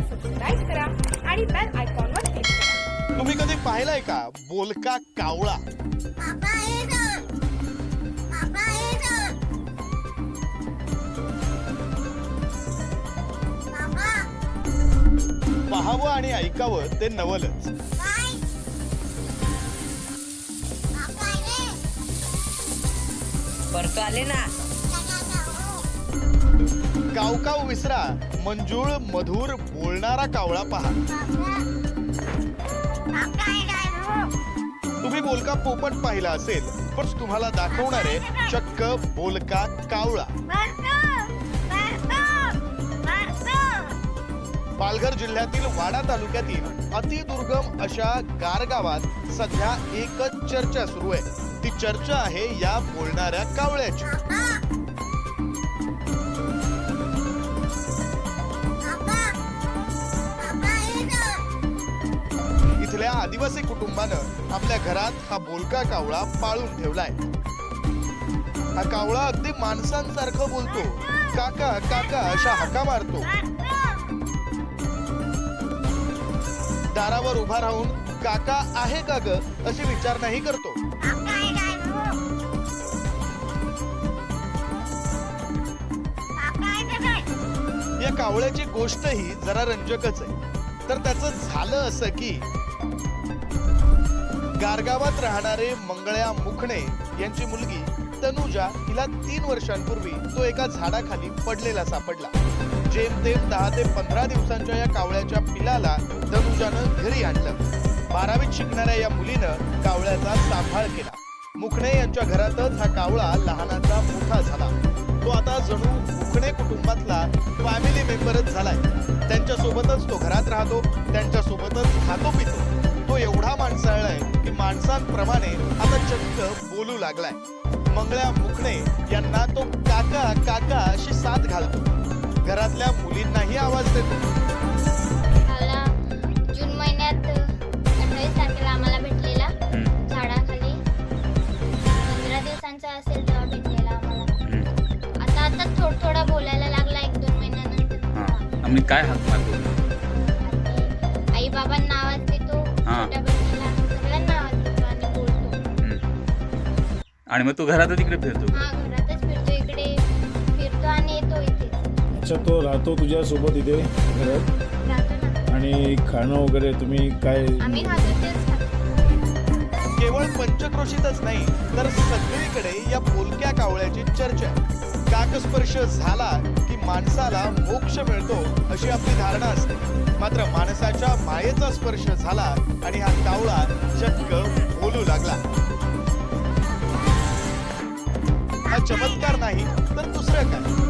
Subscribe आयकॉनवर click करा तुम्ही कधी पाहिलाय का? बोलका कावळा. पाहावं आणि ऐकावं ते नवलच. बरं आले ना? कावकाव विसरा. मंजूळ मधुर बोलणारा कावळा पहा. तुम्ही बोलका पोपट पाहिला असेल पण तुम्हाला दाखवणार आहे चक्क बोलका कावळा. पालघर जिल्ह्यातील वाडा तालुक्यातील अतिदुर्गम अशा गारगावात सध्या एकच चर्चा सुरू आहे. ती चर्चा आहे या बोलणाऱ्या कावळ्याची. इथल्या आदिवासी कुटुंबानं आपल्या घरात हा बोलका कावळा पाळून ठेवलाय. हा कावळा अगदी माणसांसारखं बोलतो. काका काका अशा हाका मारतो. दारावर उभा राहून काका आहे का ग? अशी विचारणाही करतो. या कावळ्याची गोष्टही जरा रंजकच आहे. तर त्याचं झालं असं की गारगावात राहणारे मंगळ्या मुखणे यांची मुलगी तनुजा हिला तीन वर्षांपूर्वी तो एका झाडाखाली पडलेला सापडला. जेमतेम दहा ते पंधरा दिवसांच्या या कावळ्याच्या पिलाला तनुजानं घरी आणलं. बारावीत शिकणाऱ्या या मुलीनं कावळ्याचा सांभाळ केला. मुखणे यांच्या घरातच हा कावळा लहानाचा मोठा झाला. तो आता जणू मुखणे कुटुंबातला फॅमिली मेंबरच झालाय. त्यांच्यासोबतच तो घरात राहतो त्यांच्यासोबतच खातो पितो तो एवढा माणसाळलाय माणसांप्रमाणे आता चक्क बोलू लागलाय. मंगळ्या मुखणे यांना तो काका काका अशी साथ घालतो. घरातल्या मुलींनाही आवाज देतो. मला जून महिन्यात अठ्ठावीस तारखेला आम्हाला भेटलेला झाडाखाली. पंधरा दिवसांचा असेल तेव्हा भेटलेला आम्हाला. आता आता थोडं थोडा बोलायला लागला एक दोन महिन्यानंतर. आम्ही काय हाक मारतो आई बाबांना आवाज देतो. छोट्या आणि मग तू घरात तिकडे फिरतो. हा घरातच फिरतो इकडे फिरतो आणि येतो इथे. अच्छा तो राहतो तुझ्या सोबत इथे घरात? राहतो ना आणि खाणं वगैरे तुम्ही काय? आम्ही खातो तेच खातो केवळ पंचक्रोशीतच नाही तर सगळीकडे या बोलक्या कावळ्याची चर्चा. आहे. काकस्पर्श झाला की माणसाला मोक्ष मिळतो अशी आपली धारणा असते. मात्र माणसाच्या मायेचा स्पर्श झाला आणि हा कावळा चक्क बोलू लागला. हा चमत्कार नाही तर दुसरं काय?